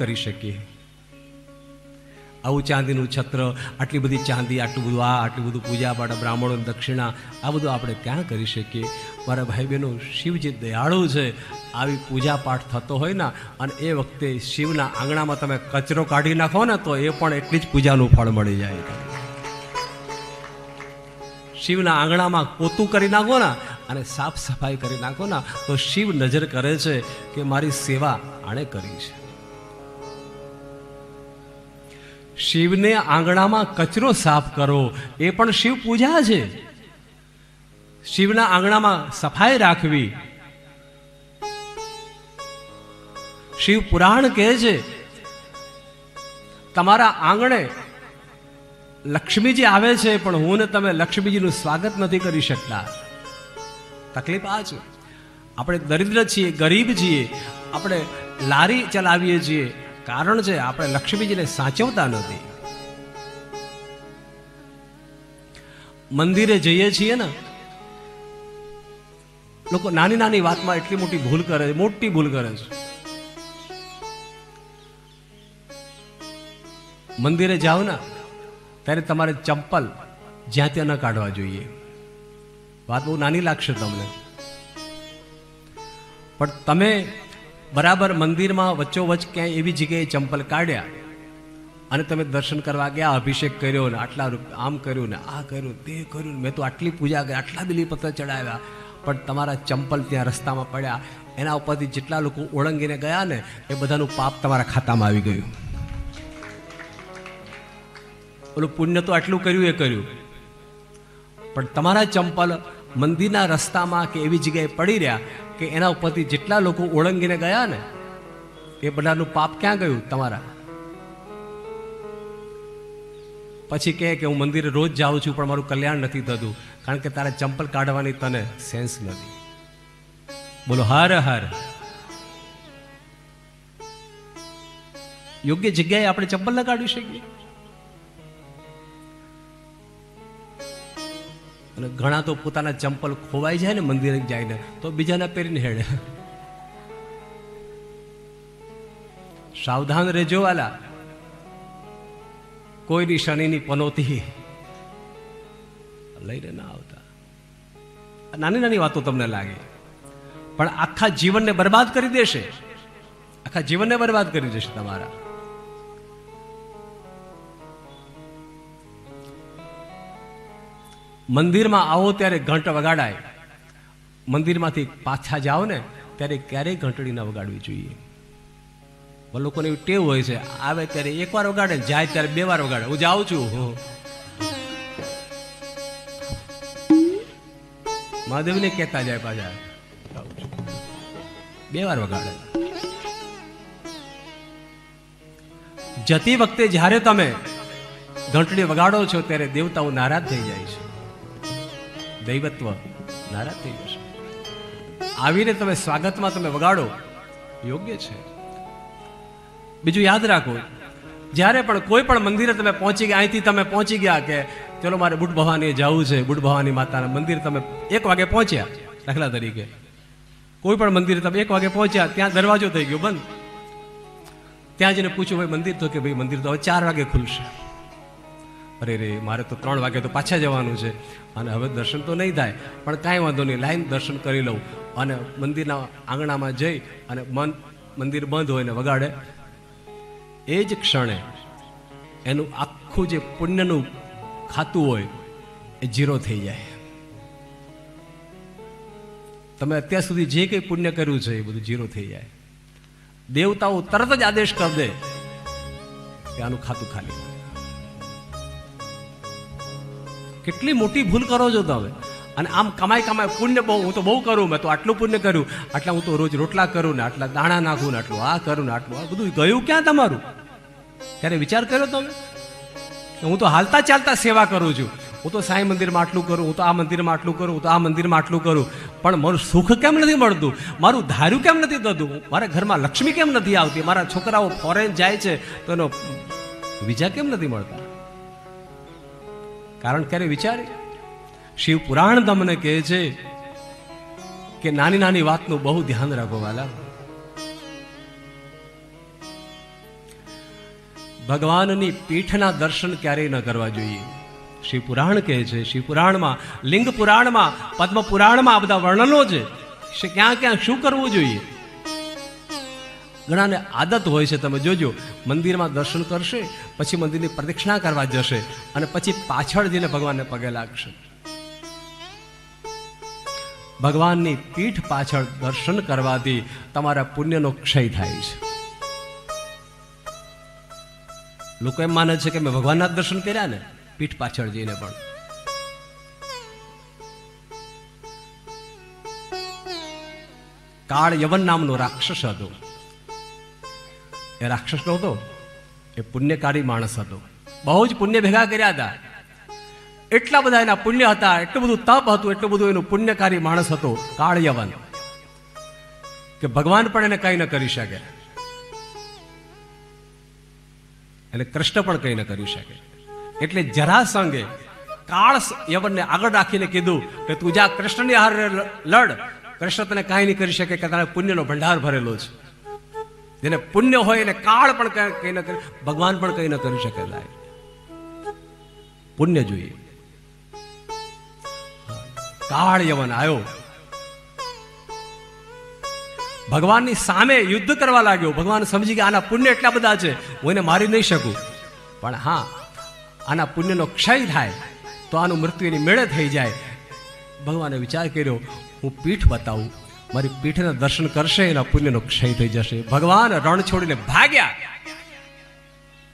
કરી શકીએ. આવું ચાંદીનું છત્ર, આટલી બધી ચાંદી, આટલું બધું આ, આટલું બધું પૂજા પાઠ બ્રાહ્મણો દક્ષિણા, આ બધું આપણે ક્યાં કરી શકીએ? મારા ભાઈ બહેનો શિવ જે દયાળુ છે, આવી પૂજા પાઠ થતો હોય ને, અને એ વખતે શિવના આંગણામાં તમે કચરો કાઢી નાખો ને, તો એ પણ એટલી જ પૂજાનું ફળ મળી જાય. શિવના આંગણામાં પોતું કરી નાખો ને, અને સાફ સફાઈ કરી નાખો ને, તો શિવ નજર કરે છે કે મારી સેવા આણે કરી છે. શિવને આંગણામાં કચરો સાફ કરો, એ પણ શિવ પૂજા છે. શિવના આંગણામાં સફાઈ રાખવી. શિવ પુરાણ કહે છે, તમારા આંગણે લક્ષ્મીજી આવે છે, પણ હું ને તમે લક્ષ્મીજીનું સ્વાગત નથી કરી શકતા. તકલીફ આ છે. આપણે દરિદ્ર છીએ, ગરીબ છીએ, આપણે લારી ચલાવીએ છીએ. કારણ છે, આપણે લક્ષ્મીજીને સાચવતા નથી. મંદિરે જઈએ છીએ ને, લોકો નાની નાની વાતમાં એટલી મોટી ભૂલ કરે છે, મોટી ભૂલ કરે છે. મંદિરે જાઓ ને, ત્યારે તમારે ચંપલ જ્યાં ત્યાં ન કાઢવા જોઈએ. વાત બહુ નાની લાગશે તમને. પણ તમે બરાબર મંદિરમાં વચ્ચોવચ ક્યાંય એવી જગ્યાએ ચંપલ કાઢ્યા અને તમે દર્શન કરવા ગયા, અભિષેક કર્યો ને આટલા રૂપ- આમ કર્યું ને આ કર્યું, તે કર્યું મેં તો આટલી પૂજા કરી, આટલા બિલીપત્ર ચડાવ્યા. પણ તમારા ચંપલ ત્યાં રસ્તામાં પડ્યા. એના ઉપરથી જેટલા લોકો ઓળંગીને ગયા ને, એ બધાનું પાપ તમારા ખાતામાં આવી ગયું. ઓલું પુણ્ય તો આટલું કર્યું એ કર્યું. પણ તમારા ચંપલ મંદિરના રસ્તામાં કે એવી જગ્યાએ પડી રહ્યા કે એના ઉપરથી જેટલા લોકો ઓળંગીને ગયા ને, એ બધાનું પાપ ક્યાં ગયું તમારા? પછી કહે કે હું મંદિરે રોજ જાઉં છું, પણ મારું કલ્યાણ નથી થતું, કારણ કે તારે ચંપલ કાઢવાની તને સેન્સ નથી. બોલો, હર હર. યોગ્ય જગ્યાએ આપણે ચંપલ ના કાઢી શકીએ? ઘણા તો પોતાના ચંપલ ખોવાઈ જાય ને મંદિરે જાય તો બીજાના પહેરીને હેડે સાવધાન રહેજો વાલા. કોઈની શનિની પનોતી લઈને ના આવતા. નાની નાની વાતો તમને લાગે. પણ આખા જીવનને બરબાદ કરી દેશે. આખા જીવનને બરબાદ કરી દેશે તમારા. મંદિરમાં આવો ત્યારે ઘંટ વગાડાય. મંદિરમાંથી પાછા જાઓ ને ત્યારે ક્યારેય ઘંટડી ના વગાડવી જોઈએ. લોકોને એવી ટેવ હોય છે, આવે ત્યારે એક વાર વગાડે, જાય ત્યારે બે વાર વગાડે. હું જાઉં છું. મહાદેવને કહેતા જાય પાછા. બે વાર વગાડે. જતી વખતે જ્યારે તમે ઘંટડી વગાડો છો, ત્યારે દેવતાઓ નારાજ થઈ જાય છે. દૈવત્વ નારાજ થઈ જશે. આવીને તમે સ્વાગતમાં તમે વગાડો, યોગ્ય છે. બીજું યાદ રાખો, જ્યારે પણ કોઈ પણ મંદિરે તમે પહોંચી ગયા, અહીંથી તમે પહોંચી ગયા કે, ચલો મારે બુટ ભવાની જવું છે બુટ ભવાની માતાના મંદિર તમે એક વાગે પહોંચ્યા. દાખલા તરીકે. કોઈ પણ મંદિરે તમે એક વાગે પહોંચ્યા, ત્યાં દરવાજો થઈ ગયો, બંધ. ત્યાં જઈને પૂછ્યું, ભાઈ, મંદિર તો કે ભાઈ, મંદિર તો હવે ચાર વાગે ખુલશે. અરે રે, મારે તો ત્રણ વાગે તો પાછા જવાનું છે. અને હવે દર્શન તો નહીં થાય, પણ કાંઈ વાંધો નહીં, લાઈન દર્શન કરી લઉં. અને મંદિરના આંગણામાં જઈ અને મન, મંદિર બંધ હોય ને વગાડે. એ જ ક્ષણે એનું આખું જે પુણ્યનું ખાતું હોય, એ જીરો થઈ જાય. તમે અત્યાર સુધી જે કંઈ પુણ્ય કર્યું છે, એ બધું જીરો થઈ જાય. દેવતાઓ તરત જ આદેશ કરી દે કે આનું ખાતું ખાલી કેટલી મોટી ભૂલ કરો છો તમે? અને આમ કમાઈ કમાય પુણ્ય બહુ, હું તો બહુ કરું, મેં તો આટલું પુણ્ય કર્યું. આટલા હું તો રોજ રોટલા કરું ને આટલા દાણા નાખું ને આટલું આ કરું ને આટલું આ બધું ગયું ક્યાં તમારું? ત્યારે વિચાર કર્યો તમે? હું તો હાલતા ચાલતા સેવા કરું છું. હું તો સાંઈ મંદિરમાં આટલું કરું, હું તો આ મંદિરમાં આટલું કરું, હું તો આ મંદિરમાં આટલું કરું. પણ મારું સુખ કેમ નથી મળતું? મારું ધાર્યું કેમ નથી થતું? મારા ઘરમાં લક્ષ્મી કેમ નથી આવતી? મારા છોકરાઓ ફોરેન જાય છે, તો એનો વિઝા કેમ નથી મળતા? કારણ ક્યારે વિચારી. શિવ પુરાણ તમને કહે છે કે નાની નાની વાતનું બહુ ધ્યાન રાખો વાલા. ભગવાનની પીઠના દર્શન ક્યારેય ન કરવા જોઈએ. શિવ પુરાણ કહે છે, શિવ પુરાણમાં, લિંગ પુરાણમાં, પદ્મ પુરાણમાં આ બધા વર્ણનો છે. ક્યાં ક્યાં શું કરવું જોઈએ? ઘણાને આદત હોય છે, તમે જોજો. મંદિરમાં દર્શન કરશે, પછી મંદિરની પ્રદક્ષિણા કરવા જશે અને પછી પાછળ જઈને ભગવાનને પગે લાગશે. ભગવાનની પીઠ પાછળ દર્શન કરવાથી તમારા પુણ્યનો ક્ષય થાય છે. લોકો એમ માને છે કે મેં ભગવાનના દર્શન કર્યા ને, પીઠ પાછળ જઈને પણ. કાળ યવન નામનો રાક્ષસ હતો. એ રાક્ષસ નહોતો એ પુણ્યકારી માણસ હતો. બહુ જ પુણ્ય ભેગા કર્યા હતા. એટલા બધા એના પુણ્ય હતા, એટલું બધું તપ હતું, એટલું બધું એનું પુણ્યકારી માણસ હતો કાળ યવન કે ભગવાન પણ એને કંઈ ન કરી શકે. એને કૃષ્ણ પણ કંઈ ન કરી શકે. એટલે જરાસંગે કાળ યવનને આગળ રાખીને કીધું કે તું જા કૃષ્ણની હારે લડ. કૃષ્ણ તને કાંઈ નહીં કરી શકે કે તારા પુણ્યનો ભંડાર ભરેલો છે. જેને પુણ્ય હોય એને કાળ પણ કંઈ- ન કરી ભગવાન પણ કંઈ ન કરી શકે લાય. પુણ્ય જોઈએ. કાળ યવન આવ્યો. ભગવાનની સામે યુદ્ધ કરવા લાગ્યો. ભગવાન સમજી ગયા, આના પુણ્ય એટલા બધા છે, હું એને મારી નહીં શકું. પણ હા, આના પુણ્યનો ક્ષય થાય તો આનું મૃત્યુ એની મેળે થઈ જાય. ભગવાને વિચાર કર્યો, હું પીઠ બતાવું. મારી પીઠના દર્શન કરશે, એના પુણ્યનો ક્ષય થઈ જશે. ભગવાન રણ છોડીને ભાગ્યા.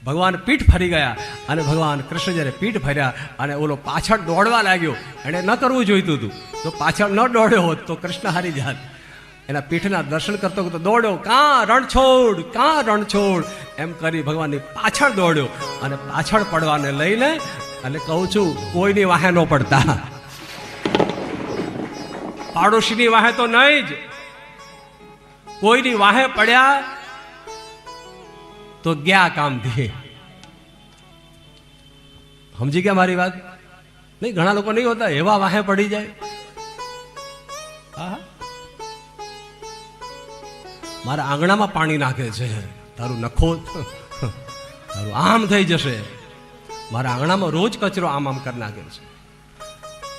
ભગવાન પીઠ ફરી ગયા અને ભગવાન કૃષ્ણ જ્યારે પીઠ ફર્યા અને ઓલો પાછળ દોડવા લાગ્યો, એણે ન કરવું જોઈતું હતું. તો પાછળ ન દોડ્યો હોત તો કૃષ્ણ હારી જાત. એના પીઠના દર્શન કરતો કરતો દોડ્યો, કાં રણછોડ કાં રણછોડ એમ કરી ભગવાનની પાછળ દોડ્યો અને પાછળ પડવાને લઈને અને કહું છું, કોઈની વાહે ન પડતા. પાડોશીની વાહે તો નહીં જ. કોઈની વાહે પડ્યા તો ગયા કામથી સમજી ગયા મારી વાત? નહીં, ઘણા લોકો નહીં હોતા, એવા વાહે પડી જાય. મારા આંગણામાં પાણી નાખે છે. તારું નખો તારું આમ થઈ જશે. મારા આંગણામાં રોજ કચરો આમ આમ કરી નાખે છે.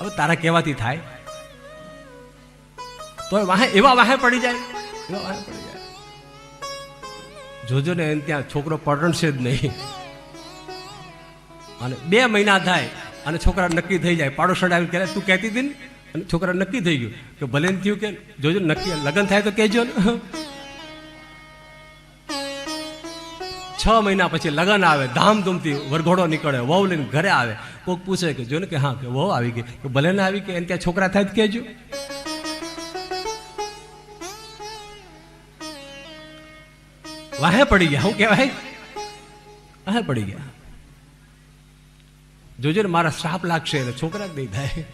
હવે તારા કહેવાથી થાય? તો વાહે એવા વાહે પડી જાય. એવા વાહે પડી જાય. જોજો ને, એને ત્યાં છોકરો પરણશે જ નહીં. અને બે મહિના થાય, અને છોકરા નક્કી થઈ જાય. પાડોશણ આવીને ત્યારે તું કહેતી હતી ને? અને છોકરા નક્કી થઈ ગયું. કે ભલે થયું કે, જોજો, નક્કી લગ્ન થાય તો કહેજો ને. છ મહિના પછી લગ્ન આવે, ધામધૂમથી વરઘોડો નીકળે, વહુ લઈને ઘરે આવે. કોઈક પૂછે કે જો ને કે હા, કે વહુ આવી ગઈ. કે ભલે ને આવી કે, એને ત્યાં છોકરા થાય તો કહેજો. વાહે પડી ગયા શું કહેવાય? વાહે પડી ગયા. જોજો ને મારા શ્રાપ લાગશે એટલે છોકરા જ નહીં થાય.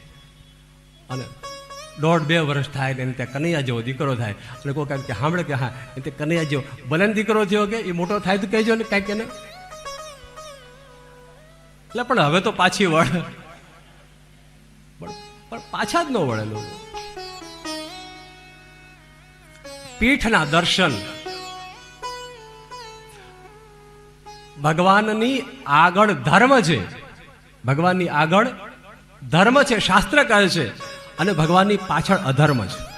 અને દોઢ બે વર્ષ થાય એને ત્યાં કનૈયા જેવો દીકરો થાય. અને કોઈ કાંઈક કે સાંભળે કે હા એ તે કનૈયા જેવો ભલે દીકરો થયો કે એ મોટો થાય તો કહેજો ને કાંઈક એને. એટલે પણ હવે તો પાછી વળ. પણ પાછા જ ન વળે પીઠના દર્શન. ભગવાનની આગળ ધર્મ છે. ભગવાનની આગળ ધર્મ છે શાસ્ત્ર કહે છે અને ભગવાનની પાછળ અધર્મ છે.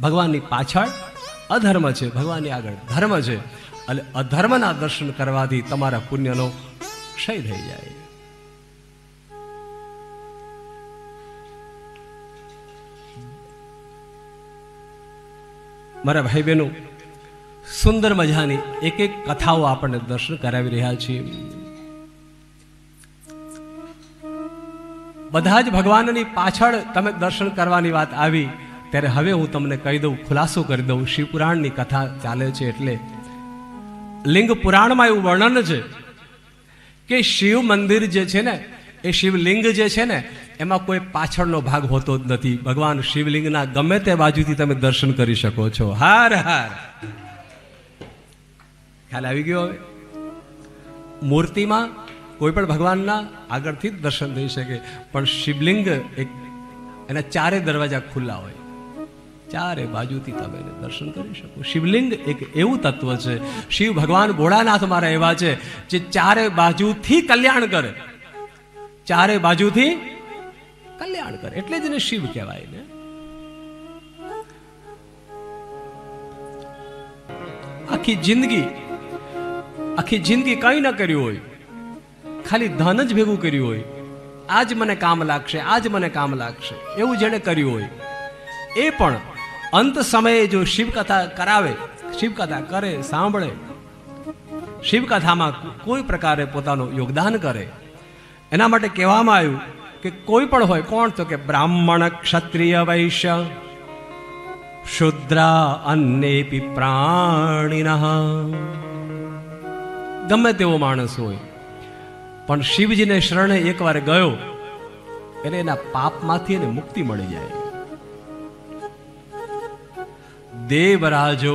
ભગવાનની પાછળ અધર્મ છે, ભગવાનની આગળ ધર્મ છે અને અધર્મના દર્શન કરવાથી તમારા પુણ્યનો ક્ષય થઈ જાય. મારા ભાઈ બહેનો સુંદર મજાની એક એક કથાઓ આપણને દર્શન કરાવી રહ્યા છીએ. બધા જ ભગવાનની પાછળ તમે દર્શન કરવાની વાત આવી, ત્યારે હવે હું તમને કહી દઉં, ખુલાસો કરી દઉં, શિવપુરાણની કથા ચાલે છે એટલે લિંગ પુરાણમાં એવું વર્ણન છે કે શિવ મંદિર જે છે ને, એ શિવલિંગ જે છે ને, એમાં કોઈ પાછળનો ભાગ હોતો જ નથી. ભગવાન શિવલિંગના ગમે તે બાજુથી તમે દર્શન કરી શકો છો. હાર હાર. ખ્યાલ આવી ગયો હવે. મૂર્તિમાં કોઈ પણ ભગવાનના આગળથી જ દર્શન થઈ શકે. પણ શિવલિંગ એક એના ચારે દરવાજા ખુલ્લા હોય. ચારે બાજુથી તમે દર્શન કરી શકો. શિવલિંગ એક એવું તત્વ છે. શિવ ભગવાન ભોળાનાથ મારા એવા છે, જે ચારે બાજુથી કલ્યાણ કરે. ચારે બાજુથી કલ્યાણ કરે. એટલે જ એને શિવ કહેવાય ને. આખી જિંદગી આખી જિંદગી કંઈ ન કર્યું હોય. ખાલી ધન જ ભેગું કર્યું હોય. આજ મને કામ લાગશે, આજ મને કામ લાગશે. એવું જેણે કર્યું હોય. એ પણ અંત સમયે જો શિવકથા કરાવે, શિવકથા કરે, સાંભળે, શિવકથામાં કોઈ પ્રકારે પોતાનું યોગદાન કરે. એના માટે કહેવામાં આવ્યું કે કોઈ પણ હોય, કોણ તો કે બ્રાહ્મણ ક્ષત્રિય વૈશ્ય શુદ્રા અન્નેપી પ્રાણીન. ગમે તેવો માણસ હોય. પણ શિવજીને શરણે એકવાર ગયો, એને એના પાપમાંથી એને મુક્તિ મળી જાય. દેવરાજો